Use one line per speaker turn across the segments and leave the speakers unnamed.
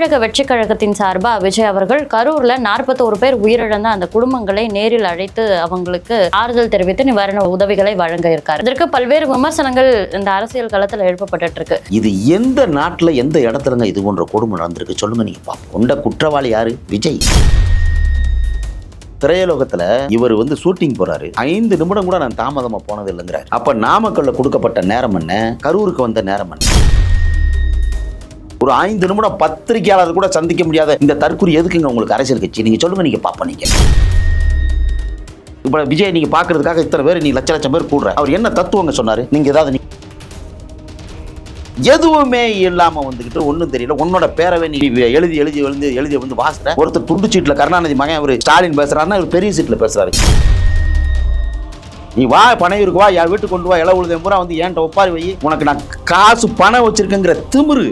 தமிழக வெற்றி கழகத்தின் சார்பாக விஜய் அவர்கள் கரூர்ல நாற்பத்தோரு பேர் உயிரிழந்த அந்த குடும்பங்களை நேரில் அழைத்து அவங்களுக்கு ஆறுதல் தெரிவித்து நிவாரண உதவிகளை வழங்க இருக்காரு இதற்கு பல்வேறு விமர்சனங்கள் இந்த அரசியல் களத்தில் எழுப்பப்பட்டு இருக்கு இது எந்த நாட்டில் எந்த இடத்துலங்க இது போன்ற கொடுமை நடந்திருக்கு சொல்லுங்க நீங்க பாப்போம் கொண்ட குற்றவாளி யாரு விஜய் திரையலோகத்துல இவர் வந்து ஷூட்டிங் போறாரு ஐந்து நிமிடம் கூட நான் தாமதமா போனது இல்லைங்கிறார் அப்ப நாமக்கல்ல கொடுக்கப்பட்ட நேரம் என்ன கரூருக்கு வந்த நேரம் என்ன ஒரு ஐந்து நிமிடம் பத்திரிகையாளர் கூட சந்திக்க முடியாத இந்த தற்கொலை எதுக்குங்க உங்களுக்கு அரசியல் கட்சி நீங்கள் சொல்லுங்கள் நீங்கள் பார்ப்போம் நீங்க இப்போ விஜய் நீங்கள் பாக்குறதுக்காக இத்தனை பேர் நீங்கள் லட்ச லட்சம் பேர் கூடுற அவர் என்ன தத்துவங்க சொன்னார் நீங்கள் ஏதாவது எதுவுமே இல்லாம வந்துகிட்டு ஒன்றும் தெரியல உன்னோட பேரவை நீ எழுதி எழுதி எழுதி எழுதி வந்து வாசுற ஒருத்தர் துண்டு சீட்டில் கருணாநிதி மகன் அவர் ஸ்டாலின் பேசுறாருன்னா அவர் பெரிய சீட்டில் பேசுறாரு நீ வா பணம் இருக்கு வா என் வீட்டுக்கு கொண்டு வா இளவுழுதம் பூரா வந்து ஏன்ட்ட ஒப்பாரி வை உனக்கு நான் காசு பணம் வச்சிருக்கேங்கிற திமிரு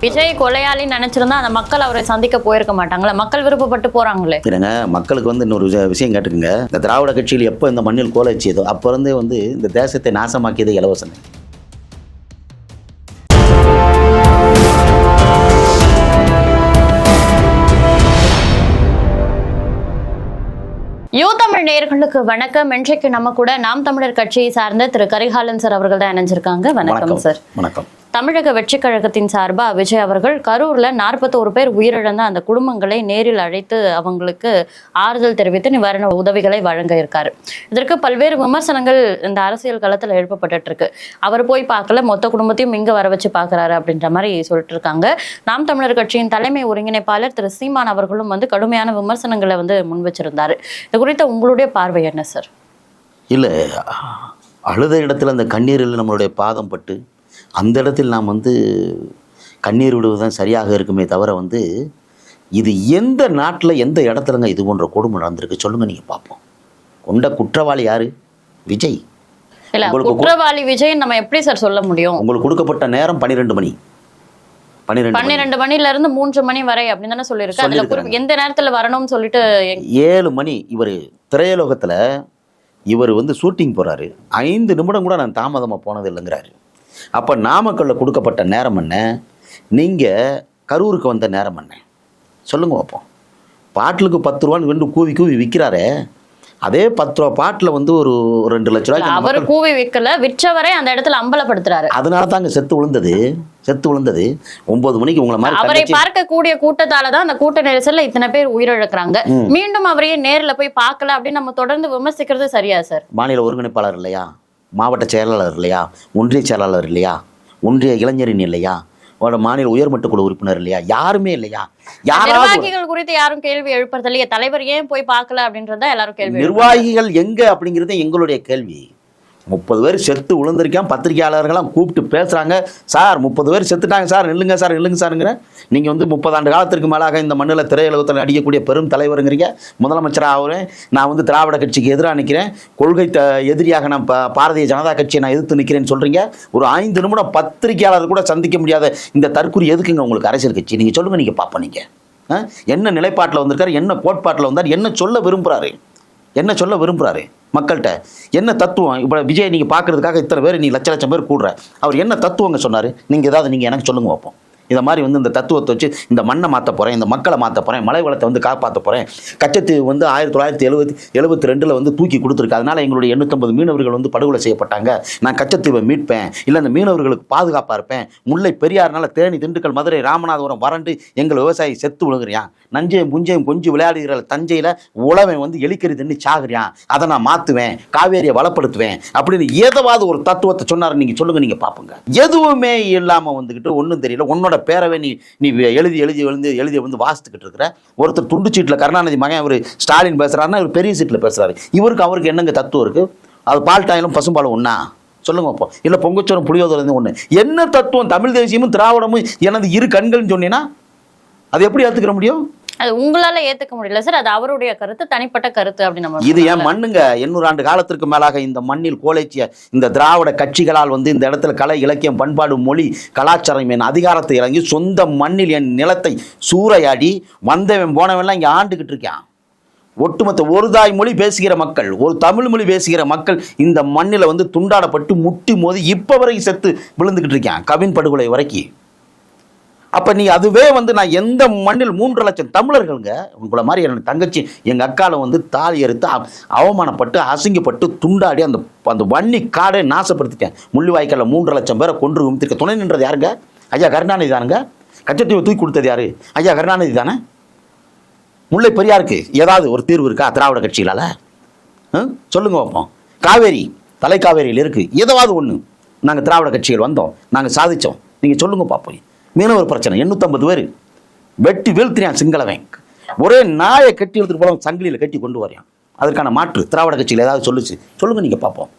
விஜய் கொலையாளின்னு நினைச்சிருந்தா
அந்த மக்கள் அவரை சந்திக்க போயிருக்க மாட்டாங்களே மக்கள் விருப்பப்பட்டு போறாங்களே
இல்லைங்க மக்களுக்கு வந்து இன்னொரு விஷயம் கேட்டுக்குங்க இந்த திராவிட கட்சியில் எப்போ இந்த மண்ணில் கோலை வச்சியதோ அப்போ இருந்தே வந்து இந்த தேசத்தை நாசமாக்கியது இலவசனை
யூ தமிழ் நேர்களுக்கு வணக்கம் இன்றைக்கு நம்ம கூட நாம் தமிழர் கட்சியை சார்ந்த திரு கரிகாலன் சார் அவர்கள் தான் இணைஞ்சிருக்காங்க வணக்கம் சார் வணக்கம் தமிழக வெற்றி கழகத்தின் சார்பாக விஜய் அவர்கள் கரூரில் நாற்பத்தோரு பேர் உயிரிழந்த அந்த குடும்பங்களை நேரில் அழைத்து அவங்களுக்கு ஆறுதல் தெரிவித்து நிவாரண உதவிகளை வழங்க இருக்காரு இதற்கு பல்வேறு விமர்சனங்கள் இந்த அரசியல் களத்தில் எழுப்பப்பட்டு இருக்கு அவர் போய் பார்க்கல மொத்த குடும்பத்தையும் இங்கே வர வச்சு பார்க்குறாரு அப்படின்ற மாதிரி சொல்லிட்டு இருக்காங்க நாம் தமிழர் கட்சியின் தலைமை ஒருங்கிணைப்பாளர் திரு சீமான் அவர்களும் வந்து கடுமையான விமர்சனங்களை வந்து முன் வச்சிருந்தார் இது குறித்த உங்களுடைய பார்வை என்ன சார் இல்லை அழுத இடத்துல அந்த
கண்ணீரில் நம்மளுடைய பாதம் பட்டு அந்த இடத்தில் நாம் வந்து கண்ணீர் விடுவது தான் சரியாக இருக்குமே தவிர வந்து இது எந்த நாட்டில் எந்த இடத்துலங்க இது போன்ற கொடுமை நடந்திருக்கு சொல்லுங்க நீங்கள் பார்ப்போம் கொண்ட குற்றவாளி யார் விஜய்
குற்றவாளி விஜய் நம்ம எப்படி சார் சொல்ல முடியும் உங்களுக்கு கொடுக்கப்பட்ட
நேரம் பன்னிரெண்டு மணி பன்னிரெண்டு மணில இருந்து மூன்று மணி வரை அப்படின்னு தானே
சொல்லியிருக்காரு எந்த நேரத்துல வரணும்னு சொல்லிட்டு ஏழு மணி இவர் திரையுலகத்துல இவர்
வந்து ஷூட்டிங் போறாரு ஐந்து நிமிடம் கூட நான் தாமதமா போனது இல்லைங்கிறாரு அப்போ நாமக்கல்ல கொடுக்கப்பட்ட நேரம் என்ன நீங்கள் கரூருக்கு வந்த நேரம் என்ன சொல்லுங்க பார்ப்போம் பாட்டிலுக்கு பத்து ரூபான்னு கூவி கூவி விற்கிறாரே அதே பத்து ரூபா பாட்டில் வந்து ஒரு ரெண்டு லட்ச ரூபாய் அவர் கூவி விற்கல விற்றவரை அந்த இடத்துல
அம்பலப்படுத்துறாரு அதனால தாங்க செத்து விழுந்தது செத்து விழுந்தது ஒன்பது மணிக்கு உங்களை மாதிரி அவரை பார்க்கக்கூடிய கூட்டத்தால தான் அந்த கூட்ட நெரிசல்ல இத்தனை பேர் உயிரிழக்கிறாங்க மீண்டும் அவரையே நேரில் போய் பார்க்கல அப்படின்னு நம்ம தொடர்ந்து விமர்சிக்கிறது சரியா சார்
மாநில ஒருங்கிணைப்பாளர் இல்லையா மாவட்ட செயலாளர் இல்லையா ஒன்றிய செயலாளர் இல்லையா ஒன்றிய இளைஞரின் இல்லையா மாநில உயர்மட்ட குழு உறுப்பினர் இல்லையா யாருமே இல்லையா நிர்வாகிகள் குறித்து யாரும் கேள்வி எழுப்புறது
இல்லையா தலைவர் ஏன் போய் பார்க்கல அப்படின்றத எல்லாரும் கேள்வி
நிர்வாகிகள் எங்க அப்படிங்கிறது எங்களுடைய கேள்வி முப்பது பேர் செத்து விழுந்திருக்கேன் பத்திரிகையாளர்கள்லாம் கூப்பிட்டு பேசுகிறாங்க சார் முப்பது பேர் செத்துட்டாங்க சார் நில்லுங்க சார் நில்லுங்க சாருங்கிற நீங்கள் வந்து முப்பதாண்டு காலத்திற்கு மேலாக இந்த மண்ணில் திரையுலகத்தில் அடிக்கக்கூடிய பெரும் தலைவருங்கிறீங்க முதலமைச்சராக நான் வந்து திராவிட கட்சிக்கு எதிராக நிற்கிறேன் கொள்கை த எதிரியாக நான் பாரதிய ஜனதா கட்சியை நான் எதிர்த்து நிற்கிறேன்னு சொல்கிறீங்க ஒரு ஐந்து நிமிடம் பத்திரிகையாளர் கூட சந்திக்க முடியாத இந்த தற்கொலை எதுக்குங்க உங்களுக்கு அரசியல் கட்சி நீங்கள் சொல்லுங்கள் நீங்கள் பார்ப்போம் நீங்கள் என்ன நிலைப்பாட்டில் வந்திருக்காரு என்ன கோட்பாட்டில் வந்தார் என்ன சொல்ல விரும்புகிறாரு என்ன சொல்ல விரும்புகிறாரு மக்கள்கிட்ட என்ன தத்துவம் இப்போ விஜய் நீங்கள் பார்க்குறதுக்காக இத்தனை பேர் நீ லட்ச லட்சம் பேர் கூடுற அவர் என்ன தத்துவங்க சொன்னார் நீங்கள் ஏதாவது நீங்கள் எனக்கு சொல்லுங்க பார்ப்போம் இதை மாதிரி வந்து இந்த தத்துவத்தை வச்சு இந்த மண்ணை மாற்ற போகிறேன் இந்த மக்களை மாற்ற போகிறேன் மலை வளத்தை வந்து காப்பாற்ற போகிறேன் கச்சத்தீவு வந்து ஆயிரத்தி தொள்ளாயிரத்தி எழுபத்தி எழுபத்தி ரெண்டில் வந்து தூக்கி கொடுத்துருக்கு அதனால் எங்களுடைய எண்ணூற்றம்பது மீனவர்கள் வந்து படுகொலை செய்யப்பட்டாங்க நான் கச்சத்தீவை மீட்பேன் இல்லை இந்த மீனவர்களுக்கு பாதுகாப்பாக இருப்பேன் முல்லை பெரியார்னால தேனி திண்டுக்கல் மதுரை ராமநாதபுரம் வறண்டு எங்கள் விவசாயி செத்து விழுங்குறியான் நஞ்சையும் புஞ்சையும் கொஞ்சம் விளையாடுகிற தஞ்சையில் உழவை வந்து எலிக்கறி தண்ணி சாகுறியான் அதை நான் மாற்றுவேன் காவேரியை வளப்படுத்துவேன் அப்படின்னு ஏதாவது ஒரு தத்துவத்தை சொன்னார் நீங்கள் சொல்லுங்கள் நீங்கள் பார்ப்போங்க எதுவுமே இல்லாமல் வந்துக்கிட்டு ஒன்றும் தெரியல உன்னோட பேரோட பேரவை நீ நீ எழுதி எழுதி எழுந்து எழுதி வந்து வாசித்துக்கிட்டு இருக்கிற ஒருத்தர் துண்டு சீட்டில் கருணாநிதி மகன் அவர் ஸ்டாலின் பேசுகிறாருனா இவர் பெரிய சீட்டில் பேசுகிறாரு இவருக்கு அவருக்கு என்னங்க தத்துவம் இருக்குது அது பால் டாயிலும் பசும்பாலும் ஒன்றா சொல்லுங்க அப்போ இல்லை பொங்கச்சோரம் புளியோதரம் ஒன்று என்ன தத்துவம் தமிழ் தேசியமும் திராவிடமும் எனது இரு கண்கள்னு சொன்னீங்கன்னா அதை எப்படி ஏற்றுக்கிற முடியும் அது உங்களால ஏத்துக்க முடியல சார் அது அவருடைய கருத்து
தனிப்பட்ட கருத்து அப்படின்னு இது ஏன் மண்ணுங்க எண்ணூறு ஆண்டு காலத்திற்கு மேலாக இந்த
மண்ணில் கோலைச்சிய இந்த திராவிட கட்சிகளால் வந்து இந்த இடத்துல கலை இலக்கியம் பண்பாடு மொழி கலாச்சாரம் என் அதிகாரத்தை இறங்கி சொந்த மண்ணில் என் நிலத்தை சூறையாடி வந்தவன் போனவன்லாம் இங்கே ஆண்டுகிட்டு இருக்கான் ஒட்டுமொத்த ஒரு தாய் மொழி பேசுகிற மக்கள் ஒரு தமிழ் மொழி பேசுகிற மக்கள் இந்த மண்ணில் வந்து துண்டாடப்பட்டு முட்டி மோதி இப்போ வரைக்கும் செத்து விழுந்துக்கிட்டு இருக்கான் கவின் படுகொலை வரைக்கும் அப்போ நீ அதுவே வந்து நான் எந்த மண்ணில் மூன்று லட்சம் தமிழர்களுங்க உங்களை மாதிரி எனக்கு தங்கச்சி எங்கள் அக்கால வந்து தாலி எடுத்து அவமானப்பட்டு அசிங்கப்பட்டு துண்டாடி அந்த அந்த வன்னி காடை நாசப்படுத்திட்டேன் முள்ளிவாய்க்காலில் மூன்று லட்சம் பேரை கொன்று விமித்திருக்க துணை நின்றது யாருங்க ஐயா கருணாநிதி தானுங்க கச்சத்தீவை தூக்கி கொடுத்தது யாரு ஐயா கருணாநிதி தானே முல்லை பெரியாருக்கு ஏதாவது ஒரு தீர்வு இருக்கா திராவிட கட்சிகளால் சொல்லுங்க பார்ப்போம் காவேரி தலை காவேரியில் இருக்குது ஏதாவது ஒன்று நாங்கள் திராவிட கட்சிகள் வந்தோம் நாங்கள் சாதித்தோம் நீங்கள் சொல்லுங்கள் பார்ப்போம் மீனவர் பிரச்சனை எண்ணூற்றம்பது பேர் வெட்டி வீழ்த்தினான் சிங்களவன் ஒரே நாயை கட்டி எழுத்துட்டு போல சங்கிலியில் கட்டி கொண்டு வரையான் அதற்கான மாற்று திராவிட கட்சியில் ஏதாவது சொல்லுச்சு சொல்லுங்கள் நீங்கள் பார்ப்போம்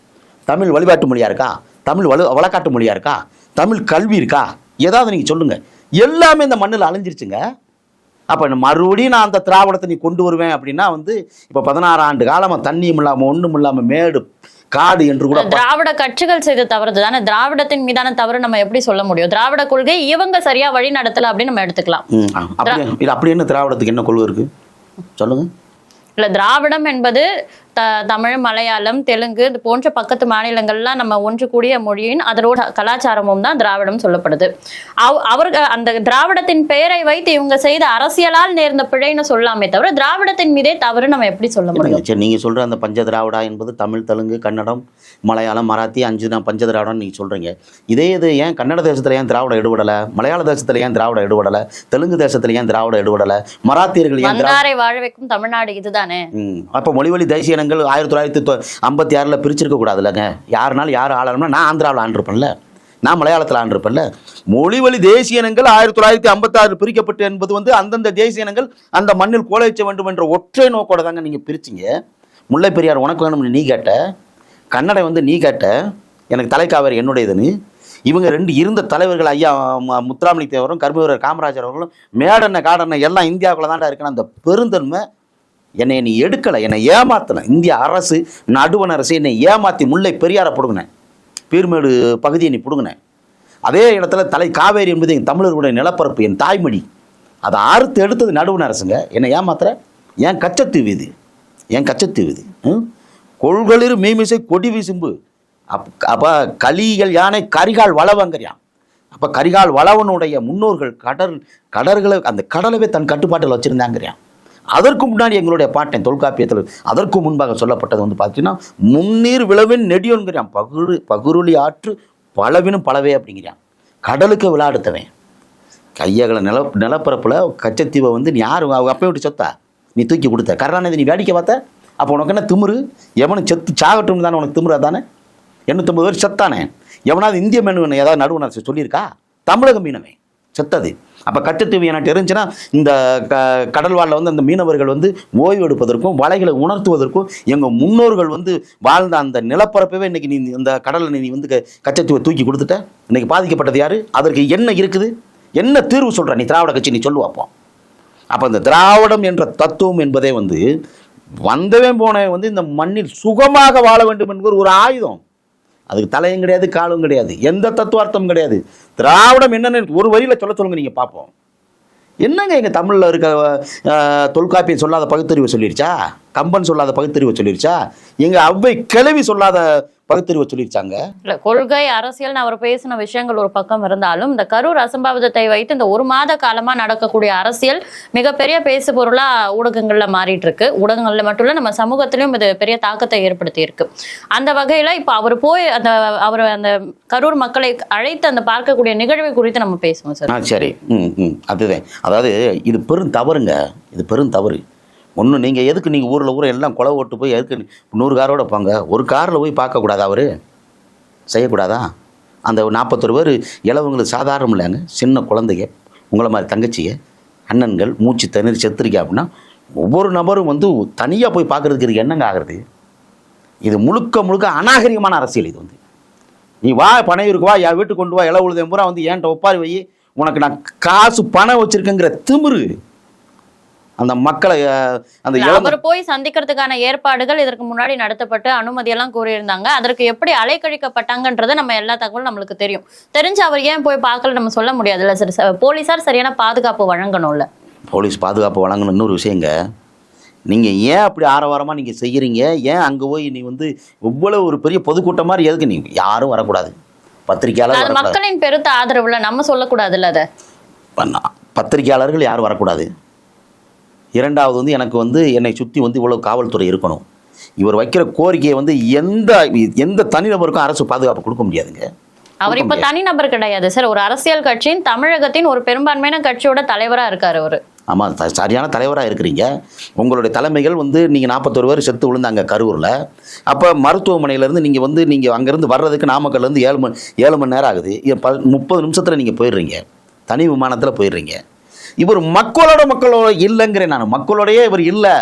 தமிழ் வழிபாட்டு மொழியாக இருக்கா தமிழ் வலு வழக்காட்டு மொழியாக இருக்கா தமிழ் கல்வி இருக்கா ஏதாவது நீங்கள் சொல்லுங்கள் எல்லாமே இந்த மண்ணில் அழிஞ்சிருச்சுங்க அப்போ மறுபடியும் நான் அந்த திராவிடத்தை நீ கொண்டு வருவேன் அப்படின்னா வந்து இப்போ பதினாறு ஆண்டு காலமாக தண்ணியும் இல்லாமல் ஒன்றும் இல்லாமல் மேடு
காடு என்று கூட திராவிட கட்சிகள் செய்த தவறு தானே திராவிடத்தின் மீதான தவறு நம்ம எப்படி சொல்ல முடியும் திராவிட கொள்கை இவங்க சரியா வழி நடத்தல அப்படின்னு நம்ம
எடுத்துக்கலாம் இது அப்படி என்ன திராவிடத்துக்கு என்ன கொள்கை இருக்கு சொல்லுங்க
இல்ல திராவிடம் என்பது த தமிழ் மலையாளம் தெலுங்கு இது போன்ற பக்கத்து மாநிலங்கள்லாம் நம்ம ஒன்று கூடிய மொழியின் அதனோட கலாச்சாரமும் தான் திராவிடம் சொல்லப்படுது அவ் அவர்கள் அந்த திராவிடத்தின் பெயரை வைத்து இவங்க செய்த அரசியலால் நேர்ந்த பிழைன்னு சொல்லாமே தவிர திராவிடத்தின் மீதே தவறு நம்ம எப்படி சொல்ல முடியும் சரி நீங்கள் சொல்கிற
அந்த பஞ்ச திராவிடா என்பது தமிழ் தெலுங்கு கன்னடம் மலையாளம் மராத்தி அஞ்சு நான் பஞ்ச திராவிடம்னு நீங்கள் சொல்கிறீங்க இதே இது ஏன் கன்னட தேசத்தில் ஏன் திராவிட எடுபடலை மலையாள தேசத்தில் ஏன் திராவிட எடுபடலை தெலுங்கு தேசத்தில் ஏன் திராவிட எடுபடலை மராத்தியர்கள்
ஏன் வாழ வைக்கும் தமிழ்நாடு இதுதானே அப்போ மொழிவழி தேசிய மாநிலங்கள் ஆயிரத்தி தொள்ளாயிரத்தி ஐம்பத்தி
ஆறில் பிரிச்சிருக்கக்கூடாது யாருனாலும் யார் ஆளணும்னா நான் ஆந்திராவில் ஆண்டிருப்பேன்ல நான் மலையாளத்தில் ஆண்டிருப்பேன்ல மொழிவழி தேசிய இனங்கள் ஆயிரத்தி தொள்ளாயிரத்தி ஐம்பத்தாறு பிரிக்கப்பட்டு என்பது வந்து அந்தந்த தேசிய இனங்கள் அந்த மண்ணில் வச்ச வேண்டும் என்ற ஒற்றை நோக்கோட தாங்க நீங்கள் பிரிச்சிங்க முல்லை பெரியார் உனக்கு வேணும்னு நீ கேட்ட கன்னடை வந்து நீ கேட்ட எனக்கு தலைக்காவேரி என்னுடையதுன்னு இவங்க ரெண்டு இருந்த தலைவர்கள் ஐயா முத்துராமலி தேவரும் கர்மவீரர் காமராஜர் அவர்களும் மேடன காடன எல்லாம் இந்தியாவுக்குள்ள தான்டா இருக்குன்னு அந்த பெருந்தன்மை என்னை நீ எடுக்கலை என்னை ஏமாத்தலை இந்திய அரசு நடுவன் அரசு என்னை ஏமாற்றி முல்லை பெரியாரை பிடுங்கினேன் பீர்மேடு பகுதியை நீ பிடுங்கினேன் அதே இடத்துல தலை காவேரி என்பது என் தமிழர்களுடைய நிலப்பரப்பு என் தாய்மொழி அதை அறுத்து எடுத்தது நடுவன் அரசுங்க என்னை ஏமாத்துற என் கச்சத்தீவு இது என் கச்சத்தீவு இது கொள்களிர் மீமிசை கொடி வீசும்பு அப் அப்போ கலிகள் யானை கரிகால் வளவங்கறியான் அப்போ கரிகால் வளவனுடைய முன்னோர்கள் கடல் கடல்களை அந்த கடலவே தன் கட்டுப்பாட்டில் வச்சுருந்தாங்கறியான் அதற்கு முன்னாடி எங்களுடைய பாட்டை தொல்காப்பியத்தில் அதற்கு முன்பாக சொல்லப்பட்டது வந்து பார்த்தீங்கன்னா முன்னீர் விளவின் நெடியோன்கிறான் பகுரு பகுருளி ஆற்று பலவினும் பலவே அப்படிங்கிறான் கடலுக்கு விளையாடுத்தவன் கையகளை நில நிலப்பரப்பில் கச்சத்தீவை வந்து நீ யார் அப்பையும் விட்டு சொத்தா நீ தூக்கி கொடுத்த கருணாநிதி நீ வேடிக்கை பார்த்த அப்போ உனக்கு என்ன திமுரு எவனும் செத்து சாகட்டும் தானே உனக்கு திமுறா தானே எண்ணூற்றம்பது வருஷம் செத்தானே எவனாவது இந்திய மீனவன் ஏதாவது நடுவனர் சொல்லியிருக்கா தமிழக மீனவன் செத்தது அப்போ கச்சத்தீவு எனக்கு தெரிஞ்சுன்னா இந்த க கடல்வாழில் வந்து அந்த மீனவர்கள் வந்து ஓய்வு எடுப்பதற்கும் வலைகளை உணர்த்துவதற்கும் எங்கள் முன்னோர்கள் வந்து வாழ்ந்த அந்த நிலப்பரப்பவே இன்றைக்கி நீ இந்த கடலில் நீ வந்து கச்சத்தீவை தூக்கி கொடுத்துட்ட இன்றைக்கி பாதிக்கப்பட்டது யார் அதற்கு என்ன இருக்குது என்ன தீர்வு சொல்கிற நீ திராவிட கட்சி நீ சொல்லுவாப்போம் அப்போ இந்த திராவிடம் என்ற தத்துவம் என்பதே வந்து வந்தவன் போனவன் வந்து இந்த மண்ணில் சுகமாக வாழ வேண்டும் என்பது ஒரு ஆயுதம் அதுக்கு தலையும் கிடையாது காலும் கிடையாது எந்த தத்துவார்த்தமும் கிடையாது திராவிடம் என்னென்னு ஒரு வரியில் சொல்ல சொல்லுங்க நீங்கள் பார்ப்போம் என்னங்க எங்கள் தமிழில் இருக்க தொல்காப்பியம் சொல்லாத பகுத்தறிவு சொல்லிருச்சா கம்பன் சொல்லாத பகுத்தறிவு சொல்லிருச்சா எங்கள் அவ்வை கிளவி சொல்லாத பகுத்தறிவு சொல்லியிருச்சாங்க இல்ல கொள்கை அரசியல் அவர்
பேசின விஷயங்கள் ஒரு பக்கம் இருந்தாலும் இந்த கரூர் அசம்பாவிதத்தை வைத்து இந்த ஒரு மாத காலமா நடக்கக்கூடிய அரசியல் மிகப்பெரிய பேசு பொருளா ஊடகங்கள்ல மாறிட்டு இருக்கு ஊடகங்கள்ல மட்டும் இல்லை நம்ம சமூகத்திலும் இது பெரிய தாக்கத்தை ஏற்படுத்தி இருக்கு அந்த வகையில இப்ப அவர் போய் அந்த அவர் அந்த கரூர் மக்களை அழைத்து அந்த பார்க்கக்கூடிய நிகழ்வை குறித்து நம்ம பேசுவோம் சார் சரி ம் ம் அதுதான் அதாவது இது பெரும்
தவறுங்க இது பெரும் தவறு ஒன்றும் நீங்கள் எதுக்கு நீங்கள் ஊரில் ஊரை எல்லாம் குளவு ஓட்டு போய் எதுக்கு நூறு காரோட போங்க ஒரு காரில் போய் பார்க்கக்கூடாதா அவர் செய்யக்கூடாதா அந்த நாற்பத்தொரு பேர் இளவங்களுக்கு சாதாரணம் இல்லைங்க சின்ன குழந்தைங்க உங்களை மாதிரி தங்கச்சியை அண்ணன்கள் மூச்சு தண்ணீர் செத்துருக்கே அப்படின்னா ஒவ்வொரு நபரும் வந்து தனியாக போய் பார்க்குறதுக்கு இது என்னங்க ஆகிறது இது முழுக்க முழுக்க அநாகரிகமான அரசியல் இது வந்து நீ வா பணம் இருக்கு வா என் வீட்டுக்கு கொண்டு வா இளவுழுதம்பூரா வந்து ஏன்ட்ட ஒப்பாரி வை உனக்கு நான் காசு பணம் வச்சுருக்கேங்கிற திமிரு அந்த மக்களை
அந்த அவர் போய் சந்திக்கிறதுக்கான ஏற்பாடுகள் இதற்கு முன்னாடி நடத்தப்பட்டு அனுமதி எல்லாம் கூறியிருந்தாங்க அதற்கு எப்படி அலைக்கழிக்கப்பட்டாங்கன்றது நம்ம எல்லா தகவலும் நம்மளுக்கு தெரியும் தெரிஞ்சு அவர் ஏன் போய் பார்க்கல நம்ம சொல்ல முடியாதுல்ல சார் போலீஸார் சரியான பாதுகாப்பு வழங்கணும்ல போலீஸ் பாதுகாப்பு வழங்கணும் இன்னொரு விஷயங்க
நீங்கள் ஏன் அப்படி ஆரவாரமாக நீங்கள் செய்கிறீங்க ஏன் அங்கே போய் நீ வந்து இவ்வளோ ஒரு பெரிய பொதுக்கூட்டம் மாதிரி எதுக்கு நீ யாரும் வரக்கூடாது பத்திரிகையாளர்
மக்களின் பெருத்த ஆதரவில் நம்ம சொல்லக்கூடாதுல்ல அதை பத்திரிகையாளர்கள் யாரும்
வரக்கூடாது இரண்டாவது வந்து எனக்கு வந்து என்னை சுற்றி வந்து இவ்வளோ காவல்துறை இருக்கணும் இவர் வைக்கிற கோரிக்கையை வந்து எந்த எந்த தனிநபருக்கும் அரசு பாதுகாப்பு கொடுக்க முடியாதுங்க அவர் இப்போ தனிநபர் கிடையாது சார் ஒரு அரசியல் கட்சியின் தமிழகத்தின்
ஒரு பெரும்பான்மையான கட்சியோட தலைவராக இருக்கார் அவர் ஆமாம் சரியான தலைவராக
இருக்கிறீங்க உங்களுடைய தலைமைகள் வந்து நீங்கள் நாற்பத்தொரு பேர் செத்து விழுந்தாங்க கரூரில் அப்போ மருத்துவமனையிலேருந்து நீங்கள் வந்து நீங்கள் அங்கேருந்து வர்றதுக்கு நாமக்கல்லேருந்து ஏழு மணி ஏழு மணி நேரம் ஆகுது முப்பது நிமிஷத்தில் நீங்கள் போயிடுறீங்க தனி விமானத்தில் போயிடுறீங்க இவர் மக்களோட மக்களோட இல்லைங்கிறேன் நான் மக்களோடையே இவர் இல்லை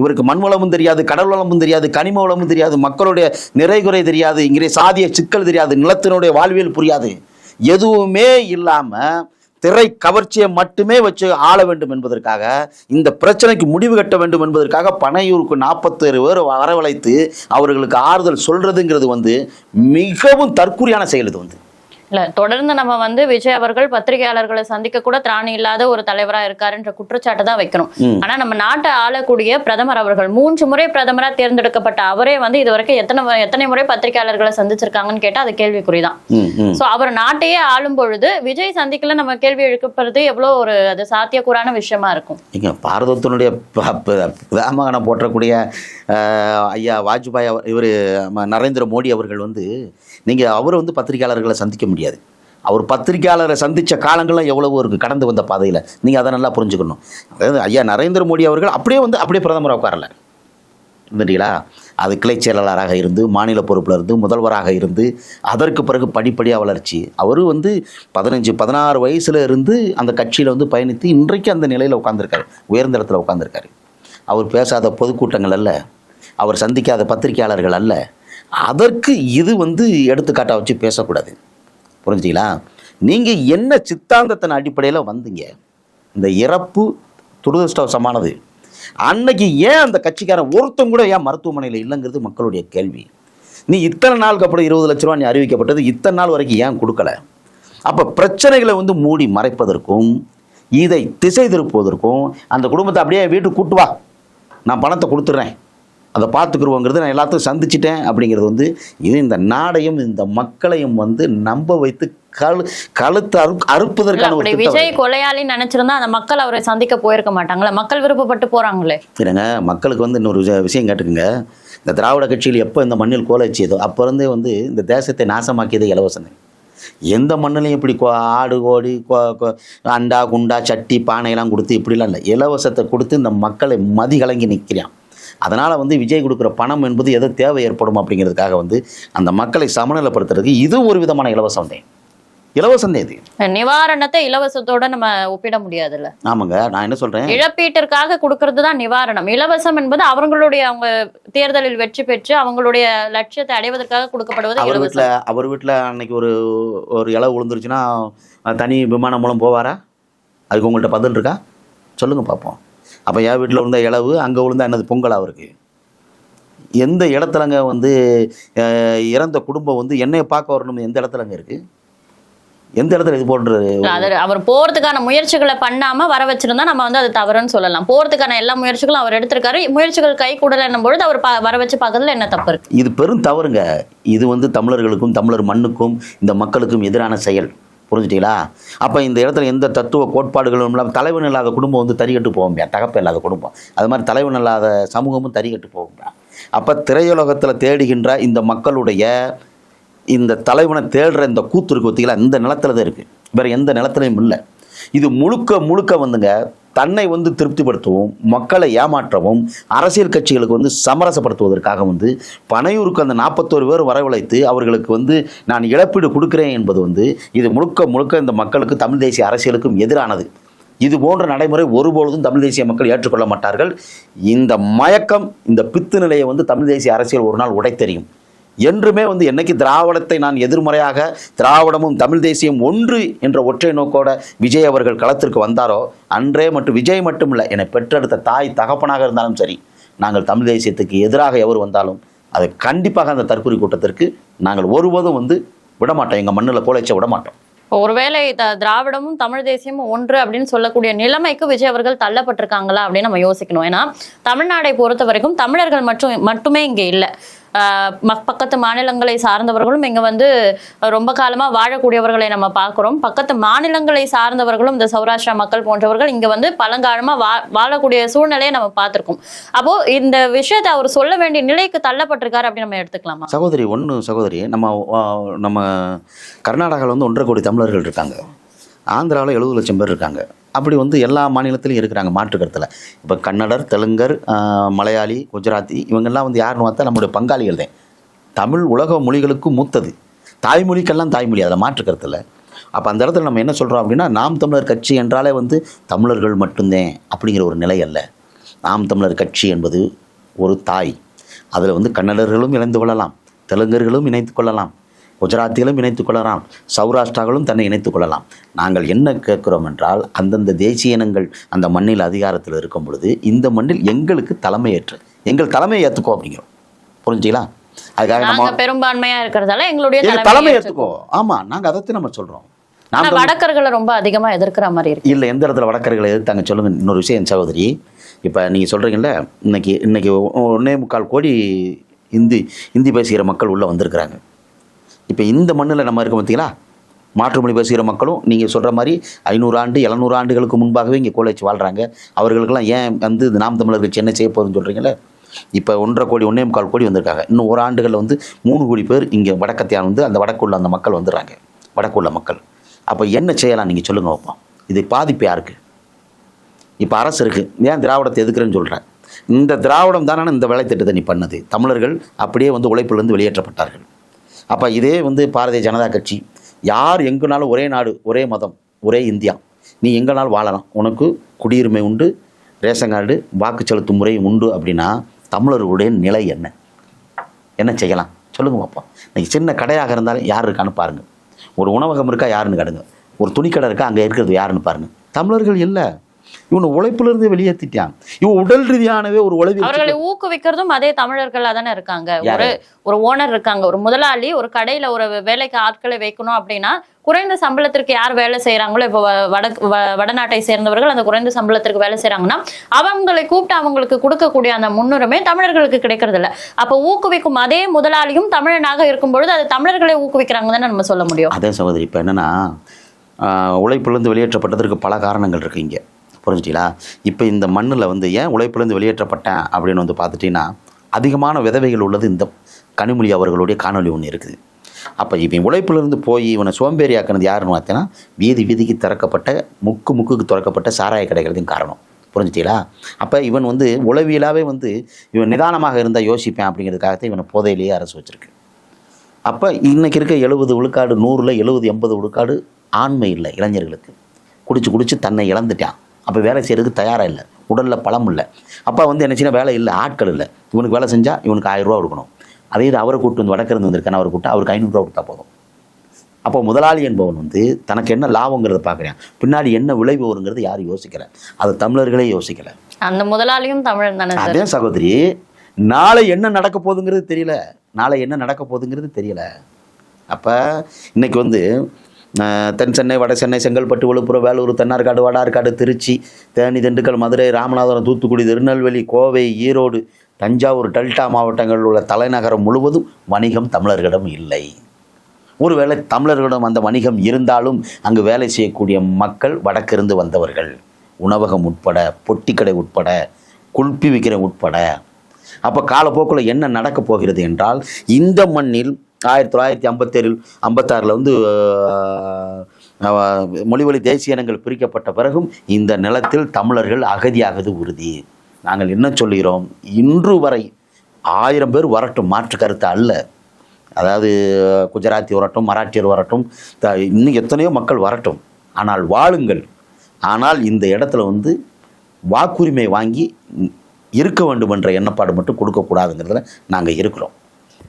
இவருக்கு மண் வளமும் தெரியாது கடல் வளமும் தெரியாது கனிம வளமும் தெரியாது மக்களுடைய நிறைகுறை தெரியாது இங்கே சாதிய சிக்கல் தெரியாது நிலத்தினுடைய வாழ்வியல் புரியாது எதுவுமே இல்லாமல் திரை கவர்ச்சியை மட்டுமே வச்சு ஆள வேண்டும் என்பதற்காக இந்த பிரச்சனைக்கு முடிவு கட்ட வேண்டும் என்பதற்காக பனையூருக்கு நாற்பத்தேழு பேர் வரவழைத்து அவர்களுக்கு ஆறுதல் சொல்கிறதுங்கிறது வந்து மிகவும் தற்கொலையான செயல் இது வந்து இல்ல தொடர்ந்து
நம்ம வந்து விஜய் அவர்கள் பத்திரிகையாளர்களை சந்திக்க கூட திராணி இல்லாத ஒரு தலைவரா இருக்காருன்ற குற்றச்சாட்டு தான் வைக்கணும் ஆனா நம்ம நாட்டை ஆளக்கூடிய பிரதமர் அவர்கள் மூன்று முறை பிரதமரா தேர்ந்தெடுக்கப்பட்ட அவரே வந்து இது வரைக்கும் எத்தனை எத்தனை முறை பத்திரிகையாளர்களை சந்திச்சிருக்காங்கன்னு கேட்டா அது கேள்விக்குறிதான் சோ அவர் நாட்டையே ஆளும் பொழுது விஜய் சந்திக்கல நம்ம கேள்வி எழுப்புறது எவ்வளவு ஒரு அது சாத்தியக்கூறான விஷயமா இருக்கும் நீங்க பாரதத்தினுடைய வேமகனம் போற்றக்கூடிய
ஐயா வாஜ்பாய் இவர் நரேந்திர மோடி அவர்கள் வந்து நீங்கள் அவரை வந்து பத்திரிகையாளர்களை சந்திக்க முடியாது அவர் பத்திரிகையாளரை சந்தித்த காலங்கள்லாம் எவ்வளவோ இருக்குது கடந்து வந்த பாதையில் நீங்கள் அதை நல்லா புரிஞ்சுக்கணும் அதாவது ஐயா நரேந்திர மோடி அவர்கள் அப்படியே வந்து அப்படியே பிரதமராக உட்காரல இருந்தீங்களா அது கிளை செயலாளராக இருந்து மாநில பொறுப்பில் இருந்து முதல்வராக இருந்து அதற்கு பிறகு படிப்படியாக வளர்ச்சி அவர் வந்து பதினஞ்சு பதினாறு வயசில் இருந்து அந்த கட்சியில் வந்து பயணித்து இன்றைக்கு அந்த நிலையில் உட்காந்துருக்காரு உயர்ந்த இடத்துல உட்காந்துருக்காரு அவர் பேசாத பொதுக்கூட்டங்கள் அல்ல அவர் சந்திக்காத பத்திரிகையாளர்கள் அல்ல அதற்கு இது வந்து எடுத்துக்காட்டாக வச்சு பேசக்கூடாது புரிஞ்சுங்களா நீங்கள் என்ன சித்தாந்தத்தின் அடிப்படையில் வந்தீங்க இந்த இறப்பு துரதிருஷ்டவசமானது அன்னைக்கு ஏன் அந்த கட்சிக்காரன் ஒருத்தம் கூட ஏன் மருத்துவமனையில் இல்லைங்கிறது மக்களுடைய கேள்வி நீ இத்தனை நாளுக்கு அப்புறம் இருபது லட்ச ரூபா நீ அறிவிக்கப்பட்டது இத்தனை நாள் வரைக்கும் ஏன் கொடுக்கல அப்போ பிரச்சனைகளை வந்து மூடி மறைப்பதற்கும் இதை திசை திருப்புவதற்கும் அந்த குடும்பத்தை அப்படியே வீட்டுக்கு கூட்டு வா நான் பணத்தை கொடுத்துட்றேன் அதை பார்த்துக்குருவோங்கிறது நான் எல்லாத்தையும் சந்திச்சிட்டேன் அப்படிங்கிறது வந்து இது இந்த நாடையும் இந்த மக்களையும் வந்து நம்ப வைத்து கழு கழுத்து அறு அறுப்பதற்கான ஒரு
விஜய் கொலையாளின்னு நினைச்சிருந்தா அந்த மக்கள் அவரை சந்திக்க போயிருக்க மாட்டாங்களே மக்கள் விருப்பப்பட்டு போறாங்களே இல்லைங்க மக்களுக்கு வந்து இன்னொரு
விஷயம் கேட்டுக்கோங்க இந்த திராவிட கட்சியில் எப்போ இந்த மண்ணில் கோலை அப்போ அப்போருந்தே வந்து இந்த தேசத்தை நாசமாக்கியது இலவசனை எந்த மண்ணிலையும் இப்படி ஆடு கோடி அண்டா குண்டா சட்டி பானையெல்லாம் கொடுத்து இப்படிலாம் இல்லை இலவசத்தை கொடுத்து இந்த மக்களை மதி கலங்கி நிற்கிறான் அதனால் வந்து விஜய் கொடுக்குற பணம் என்பது எதோ தேவை ஏற்படும் அப்படிங்கிறதுக்காக வந்து அந்த மக்களை சமநிலைப்படுத்துறதுக்கு இது ஒரு விதமான இலவசம் தான் இலவசம் இது நிவாரணத்தை இலவசத்தோட நம்ம ஒப்பிட
முடியாதுல்ல ஆமாங்க நான் என்ன சொல்றேன் இழப்பீட்டிற்காக கொடுக்கறது தான் நிவாரணம் இலவசம் என்பது அவங்களுடைய அவங்க தேர்தலில் வெற்றி பெற்று அவங்களுடைய லட்சியத்தை அடைவதற்காக கொடுக்கப்படுவது அவர் வீட்டில் அவர் வீட்டில் அன்னைக்கு ஒரு ஒரு இலவு
விழுந்துருச்சுன்னா தனி விமானம் மூலம் போவாரா அதுக்கு உங்கள்கிட்ட பதில் இருக்கா சொல்லுங்க பார்ப்போம் அப்போ என் வீட்டில் விழுந்த இளவு அங்கே விழுந்தா என்னது பொங்கலாக இருக்கு எந்த இடத்துலங்க வந்து இறந்த குடும்பம் வந்து என்னையை பார்க்க வரணும் எந்த இடத்துலங்க இருக்குது எந்த இடத்துல இது போன்ற அவர் போறதுக்கான முயற்சிகளை பண்ணாம வர வச்சிருந்தா
நம்ம வந்து அது தவறுன்னு சொல்லலாம் போறதுக்கான எல்லா முயற்சிகளும் அவர் எடுத்திருக்காரு முயற்சிகள் கை கூடல பொழுது அவர் வர வச்சு பார்க்கறதுல என்ன தப்பு இருக்கு இது பெரும்
தவறுங்க இது வந்து தமிழர்களுக்கும் தமிழர் மண்ணுக்கும் இந்த மக்களுக்கும் எதிரான செயல் புரிஞ்சுட்டீங்களா அப்போ இந்த இடத்துல எந்த தத்துவ கோட்பாடுகளும் இல்லாமல் தலைவன் இல்லாத குடும்பம் வந்து தறிகட்டு போகும்பா தகப்ப இல்லாத குடும்பம் அது மாதிரி தலைவன் இல்லாத சமூகமும் தறிகட்டு போகும்பா அப்போ திரையுலகத்தில் தேடுகின்ற இந்த மக்களுடைய இந்த தலைவனை தேடுற இந்த கூத்து இருக்கு பார்த்தீங்களா இந்த நிலத்தில் தான் இருக்குது வேறு எந்த நிலத்துலையும் இல்லை இது முழுக்க முழுக்க வந்துங்க தன்னை வந்து திருப்திப்படுத்தவும் மக்களை ஏமாற்றவும் அரசியல் கட்சிகளுக்கு வந்து சமரசப்படுத்துவதற்காக வந்து பனையூருக்கு அந்த நாற்பத்தோரு பேர் வரவழைத்து அவர்களுக்கு வந்து நான் இழப்பீடு கொடுக்கிறேன் என்பது வந்து இது முழுக்க முழுக்க இந்த மக்களுக்கு தமிழ் தேசிய அரசியலுக்கும் எதிரானது இது போன்ற நடைமுறை ஒருபொழுதும் தமிழ் தேசிய மக்கள் ஏற்றுக்கொள்ள மாட்டார்கள் இந்த மயக்கம் இந்த பித்து நிலையை வந்து தமிழ் தேசிய அரசியல் ஒரு நாள் உடைத்தறியும் என்றுமே வந்து என்னைக்கு திராவிடத்தை நான் எதிர்மறையாக திராவிடமும் தமிழ் தேசியம் ஒன்று என்ற ஒற்றை நோக்கோட விஜய் அவர்கள் களத்திற்கு வந்தாரோ அன்றே மட்டும் விஜய் மட்டும் இல்லை என்னை பெற்றெடுத்த தாய் தகப்பனாக இருந்தாலும் சரி நாங்கள் தமிழ் தேசியத்துக்கு எதிராக எவர் வந்தாலும் அதை கண்டிப்பாக அந்த தற்கொலை கூட்டத்திற்கு நாங்கள் ஒருபோதும் வந்து விடமாட்டோம் எங்கள் மண்ணில் கோலைச்ச விடமாட்டோம் ஒருவேளை திராவிடமும் தமிழ் தேசியமும்
ஒன்று அப்படின்னு சொல்லக்கூடிய நிலைமைக்கு விஜய் அவர்கள் தள்ளப்பட்டிருக்காங்களா அப்படின்னு நம்ம யோசிக்கணும் ஏன்னா தமிழ்நாடை பொறுத்த வரைக்கும் தமிழர்கள் மட்டும் மட்டுமே இங்கே இல்லை பக்கத்து மாநிலங்களை சார்ந்தவர்களும் இங்கே வந்து ரொம்ப காலமாக வாழக்கூடியவர்களை நம்ம பார்க்குறோம் பக்கத்து மாநிலங்களை சார்ந்தவர்களும் இந்த சௌராஷ்டிரா மக்கள் போன்றவர்கள் இங்கே வந்து பழங்காலமாக வா வாழக்கூடிய சூழ்நிலையை நம்ம பார்த்துருக்கோம் அப்போது இந்த விஷயத்தை அவர் சொல்ல வேண்டிய நிலைக்கு தள்ளப்பட்டிருக்காரு அப்படின்னு நம்ம எடுத்துக்கலாமா சகோதரி ஒன்று சகோதரி நம்ம நம்ம கர்நாடகாவில்
வந்து ஒன்றரை கோடி தமிழர்கள் இருக்காங்க ஆந்திராவில் எழுபது லட்சம் பேர் இருக்காங்க அப்படி வந்து எல்லா மாநிலத்திலையும் இருக்கிறாங்க மாற்றுக்கருத்தில் இப்போ கன்னடர் தெலுங்கர் மலையாளி குஜராத்தி இவங்கெல்லாம் வந்து யாருன்னு பார்த்தா நம்மளுடைய பங்காளிகள் தான் தமிழ் உலக மொழிகளுக்கும் மூத்தது தாய்மொழிக்கெல்லாம் தாய்மொழி அதில் மாற்றுக்கருத்தில் அப்போ அந்த இடத்துல நம்ம என்ன சொல்கிறோம் அப்படின்னா நாம் தமிழர் கட்சி என்றாலே வந்து தமிழர்கள் மட்டும்தான் அப்படிங்கிற ஒரு நிலை அல்ல நாம் தமிழர் கட்சி என்பது ஒரு தாய் அதில் வந்து கன்னடர்களும் இணைந்து கொள்ளலாம் தெலுங்கர்களும் இணைத்து கொள்ளலாம் குஜராத்திலும் இணைத்துக் கொள்ளலாம் சௌராஷ்டிராவிலும் தன்னை இணைத்துக் கொள்ளலாம் நாங்கள் என்ன கேட்கிறோம் என்றால் அந்தந்த தேசிய இனங்கள் அந்த மண்ணில் அதிகாரத்தில் இருக்கும் பொழுது இந்த மண்ணில் எங்களுக்கு தலைமையேற்று எங்கள் தலைமையை ஏற்றுக்கோ அப்படிங்கிறோம் புரிஞ்சுங்களா அதுக்காக நம்ம பெரும்பான்மையா இருக்கிறதால
எங்களுடைய தலைமை ஏற்றுக்கோ ஆமா நாங்க அதை நம்ம சொல்றோம் வடக்கர்களை ரொம்ப அதிகமாக எதிர்க்கிற மாதிரி இருக்கு இல்லை எந்த இடத்துல வடக்கர்களை
எதிர்த்தாங்க சொல்லுங்க இன்னொரு விஷயம் சகோதரி இப்போ நீங்கள் சொல்கிறீங்கல்ல இன்னைக்கு இன்னைக்கு ஒன்னே முக்கால் கோடி இந்தி இந்தி பேசுகிற மக்கள் உள்ளே வந்திருக்கிறாங்க இப்போ இந்த மண்ணில் நம்ம இருக்க பார்த்தீங்களா மாற்றுமொழி பேசுகிற மக்களும் நீங்கள் சொல்கிற மாதிரி ஐநூறு ஆண்டு எழுநூறு ஆண்டுகளுக்கு முன்பாகவே இங்கே கோலை வச்சு வாழ்கிறாங்க அவர்களுக்கெல்லாம் ஏன் வந்து நாம் தமிழர்கள் என்ன செய்ய போகுதுன்னு சொல்கிறீங்களே இப்போ ஒன்றரை கோடி ஒன்றே முக்கால் கோடி வந்திருக்காங்க இன்னும் ஒரு ஆண்டுகளில் வந்து மூணு கோடி பேர் இங்கே வடக்கத்தியான் வந்து அந்த வடக்குள்ள அந்த மக்கள் வந்துடுறாங்க வடக்குள்ள மக்கள் அப்போ என்ன செய்யலாம் நீங்கள் சொல்லுங்கள் வைப்போம் இது பாதிப்பு யாருக்கு இப்போ அரசு இருக்குது ஏன் திராவிடத்தை எதுக்குறேன்னு சொல்கிறேன் இந்த திராவிடம் தானே இந்த வேலை திட்டத்தை நீ பண்ணது தமிழர்கள் அப்படியே வந்து உழைப்பிலிருந்து வெளியேற்றப்பட்டார்கள் அப்போ இதே வந்து பாரதிய ஜனதா கட்சி யார் எங்கனாலும் ஒரே நாடு ஒரே மதம் ஒரே இந்தியா நீ எங்கனால் வாழலாம் உனக்கு குடியுரிமை உண்டு ரேஷன் கார்டு வாக்கு செலுத்தும் முறை உண்டு அப்படின்னா தமிழர்களுடைய நிலை என்ன என்ன செய்யலாம் சொல்லுங்க பாப்பா இன்றைக்கி சின்ன கடையாக இருந்தாலும் யார் இருக்கான்னு பாருங்கள் ஒரு உணவகம் இருக்கா யாருன்னு கடுங்க ஒரு துணிக்கடை இருக்கா அங்கே இருக்கிறது யாருன்னு பாருங்கள் தமிழர்கள் இல்லை இவனை உழைப்பிலிருந்து வெளியேற்றிட்டான் இவன் உடல் ரீதியானவே ஒரு உழைப்பு அவர்களை
ஊக்குவிக்கிறதும் அதே தமிழர்களாக தானே இருக்காங்க ஒரு ஒரு ஓனர் இருக்காங்க ஒரு முதலாளி ஒரு கடையில் ஒரு வேலைக்கு ஆட்களை வைக்கணும் அப்படின்னா குறைந்த சம்பளத்திற்கு யார் வேலை செய்யறாங்களோ இப்போ வட வடநாட்டை சேர்ந்தவர்கள் அந்த குறைந்த சம்பளத்திற்கு வேலை செய்யறாங்கன்னா அவங்களை கூப்பிட்டு அவங்களுக்கு கொடுக்கக்கூடிய அந்த முன்னுரிமை தமிழர்களுக்கு கிடைக்கிறது இல்லை அப்போ ஊக்குவிக்கும் அதே முதலாளியும் தமிழனாக இருக்கும் பொழுது அது தமிழர்களை ஊக்குவிக்கிறாங்க தானே நம்ம சொல்ல முடியும்
அதே சகோதரி இப்போ என்னன்னா உழைப்பிலிருந்து வெளியேற்றப்பட்டதற்கு பல காரணங்கள் இருக்கு இங்கே புரிஞ்சுட்டீங்களா இப்போ இந்த மண்ணில் வந்து ஏன் உழைப்புலேருந்து வெளியேற்றப்பட்டேன் அப்படின்னு வந்து பார்த்துட்டிங்கன்னா அதிகமான விதவைகள் உள்ளது இந்த கனிமொழி அவர்களுடைய காணொலி ஒன்று இருக்குது அப்போ இவன் உழைப்புலேருந்து போய் இவனை சோம்பேறி ஆக்கினது யாருன்னு பார்த்தீங்கன்னா வீதி வீதிக்கு திறக்கப்பட்ட முக்கு முக்குக்கு திறக்கப்பட்ட சாராய கடைகளுக்கும் காரணம் புரிஞ்சுட்டீங்களா அப்போ இவன் வந்து உளவியலாகவே வந்து இவன் நிதானமாக இருந்தால் யோசிப்பேன் அப்படிங்கிறதுக்காகத்தான் இவனை போதையிலேயே அரசு வச்சுருக்கு அப்போ இன்றைக்கி இருக்க எழுபது விழுக்காடு நூறில் எழுபது எண்பது விழுக்காடு ஆண்மை இல்லை இளைஞர்களுக்கு குடிச்சு குடிச்சு தன்னை இழந்துட்டான் அப்போ வேலை செய்கிறதுக்கு தயாராக இல்லை உடலில் பலம் இல்லை அப்பா வந்து என்ன சின்ன வேலை இல்லை ஆட்கள் இல்லை இவனுக்கு வேலை செஞ்சால் இவனுக்கு ஆயிரரூவா கொடுக்கணும் அதே இது அவரை கூட்டு வந்து வடக்கிருந்து வந்திருக்கேன் அவரை கூட்டு அவருக்கு ஐநூறுரூவா கொடுத்தா போதும் அப்போ முதலாளி என்பவன் வந்து தனக்கு என்ன லாபங்கிறத பார்க்குறேன் பின்னாடி என்ன விளைவு வருங்கிறது யாரும் யோசிக்கல அது தமிழர்களே யோசிக்கல அந்த முதலாளியும் தமிழன் தானே அதே சகோதரி நாளை என்ன நடக்க போகுதுங்கிறது தெரியல நாளை என்ன நடக்க போகுதுங்கிறது தெரியல அப்போ இன்னைக்கு வந்து தென் சென்னை வட சென்னை செங்கல்பட்டு விழுப்புரம் வேலூர் தென்னார்காடு வடார்காடு திருச்சி தேனி திண்டுக்கல் மதுரை ராமநாதபுரம் தூத்துக்குடி திருநெல்வேலி கோவை ஈரோடு தஞ்சாவூர் டெல்டா மாவட்டங்களில் உள்ள தலைநகரம் முழுவதும் வணிகம் தமிழர்களிடம் இல்லை ஒருவேளை தமிழர்களிடம் அந்த வணிகம் இருந்தாலும் அங்கு வேலை செய்யக்கூடிய மக்கள் வடக்கிருந்து வந்தவர்கள் உணவகம் உட்பட பொட்டிக்கடை உட்பட குல்பி விக்கிரம் உட்பட அப்போ காலப்போக்கில் என்ன நடக்கப் போகிறது என்றால் இந்த மண்ணில் ஆயிரத்தி தொள்ளாயிரத்தி ஐம்பத்தேழில் ஐம்பத்தாறில் வந்து மொழிவழி தேசிய இனங்கள் பிரிக்கப்பட்ட பிறகும் இந்த நிலத்தில் தமிழர்கள் அகதியாகது உறுதி நாங்கள் என்ன சொல்கிறோம் இன்று வரை ஆயிரம் பேர் வரட்டும் மாற்று கருத்து அல்ல அதாவது குஜராத்தி வரட்டும் மராட்டியர் வரட்டும் த இன்னும் எத்தனையோ மக்கள் வரட்டும் ஆனால் வாழுங்கள் ஆனால் இந்த இடத்துல வந்து வாக்குரிமை வாங்கி இருக்க வேண்டும் என்ற எண்ணப்பாடு மட்டும் கொடுக்கக்கூடாதுங்கிறதுல நாங்கள் இருக்கிறோம்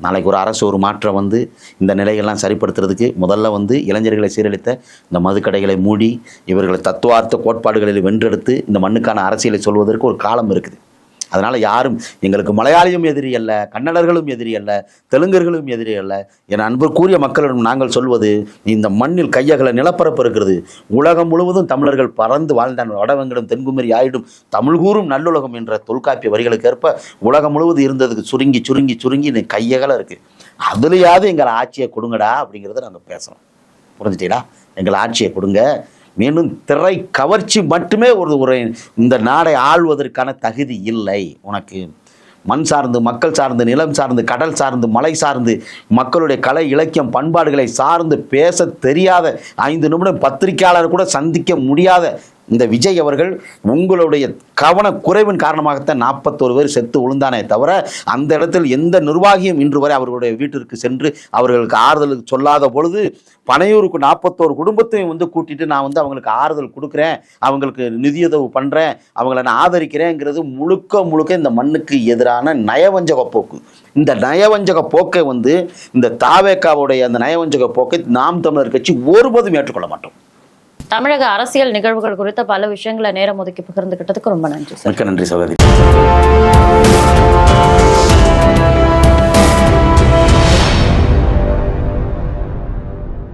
நாளைக்கு ஒரு அரசு ஒரு மாற்றம் வந்து இந்த நிலைகள்லாம் சரிப்படுத்துறதுக்கு முதல்ல வந்து இளைஞர்களை சீரழித்த இந்த மதுக்கடைகளை மூடி இவர்களை தத்துவார்த்த கோட்பாடுகளில் வென்றெடுத்து இந்த மண்ணுக்கான அரசியலை சொல்வதற்கு ஒரு காலம் இருக்குது அதனால் யாரும் எங்களுக்கு மலையாளியும் எதிரி அல்ல கன்னடர்களும் எதிரி அல்ல தெலுங்கர்களும் எதிரி அல்ல என் அன்பு கூறிய மக்களிடம் நாங்கள் சொல்வது இந்த மண்ணில் கையகல நிலப்பரப்பு இருக்கிறது உலகம் முழுவதும் தமிழர்கள் பறந்து வாழ்ந்தான் வடவங்களும் தென்குமரி ஆயிடும் தமிழ் கூறும் நல்லுலகம் என்ற தொல்காப்பிய வரிகளுக்கு ஏற்ப உலகம் முழுவதும் இருந்ததுக்கு சுருங்கி சுருங்கி சுருங்கி இந்த கையகல இருக்குது அதுலையாவது எங்களை ஆட்சியை கொடுங்கடா அப்படிங்கிறத நாங்கள் பேசுகிறோம் புரிஞ்சுட்டீங்களா எங்களை ஆட்சியை கொடுங்க மேலும் திரை கவர்ச்சி மட்டுமே ஒரு ஒரு இந்த நாடை ஆள்வதற்கான தகுதி இல்லை உனக்கு மண் சார்ந்து மக்கள் சார்ந்து நிலம் சார்ந்து கடல் சார்ந்து மலை சார்ந்து மக்களுடைய கலை இலக்கியம் பண்பாடுகளை சார்ந்து பேச தெரியாத ஐந்து நிமிடம் பத்திரிகையாளர் கூட சந்திக்க முடியாத இந்த விஜய் அவர்கள் உங்களுடைய கவன குறைவின் காரணமாகத்தான் நாற்பத்தோரு பேர் செத்து விழுந்தானே தவிர அந்த இடத்தில் எந்த நிர்வாகியும் இன்று வரை அவர்களுடைய வீட்டிற்கு சென்று அவர்களுக்கு ஆறுதல் சொல்லாத பொழுது பனையூருக்கு நாற்பத்தோரு குடும்பத்தையும் வந்து கூட்டிட்டு நான் வந்து அவங்களுக்கு ஆறுதல் கொடுக்குறேன் அவங்களுக்கு நிதியுதவு பண்ணுறேன் அவங்கள நான் ஆதரிக்கிறேங்கிறது முழுக்க முழுக்க இந்த மண்ணுக்கு எதிரான நயவஞ்சக போக்கு இந்த நயவஞ்சக போக்கை வந்து இந்த தாவேக்காவுடைய அந்த நயவஞ்சக போக்கை நாம் தமிழர் கட்சி ஒருபோதும் ஏற்றுக்கொள்ள மாட்டோம் தமிழக அரசியல் நிகழ்வுகள் குறித்த
பல விஷயங்களை நேரம் ஒதுக்கி பகிர்ந்துகிட்டதுக்கு ரொம்ப நன்றி மிக்க நன்றி சகோதரி